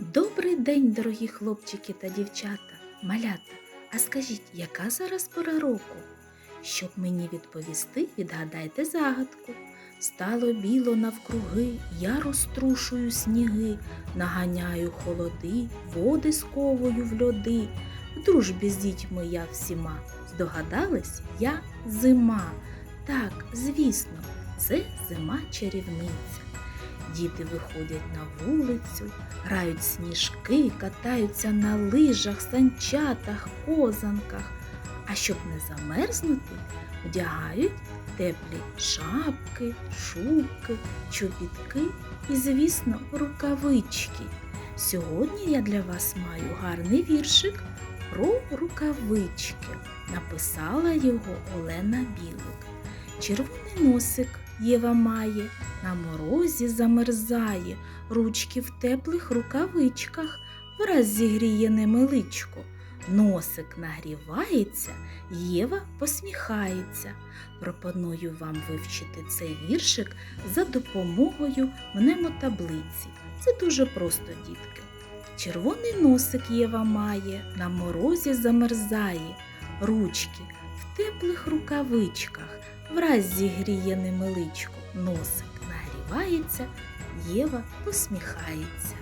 Добрий день, дорогі хлопчики та дівчата, малята. А скажіть, яка зараз пора року? Щоб мені відповісти, відгадайте загадку. Стало біло навкруги, я розтрушую сніги, наганяю холоди, води сковую в льоди. В дружбі з дітьми я всіма. Здогадались, я зима. Так, звісно, це зима чарівниця. Діти виходять на вулицю, грають сніжки, катаються на лижах, санчатах, козанках. А щоб не замерзнути, вдягають теплі шапки, шубки, чобітки і, звісно, рукавички. Сьогодні я для вас маю гарний віршик про рукавички. Написала його Олена Білик. Червоний носик Єва має, на морозі замерзає, ручки в теплих рукавичках, враз зігріє ними личко. Носик нагрівається, Єва посміхається. Пропоную вам вивчити цей віршик за допомогою мнемотаблиці. Це дуже просто, дітки. Червоний носик Єва має, на морозі замерзає, ручки в теплих рукавичках, враз зігріє немиличко, носик нагрівається, Єва посміхається.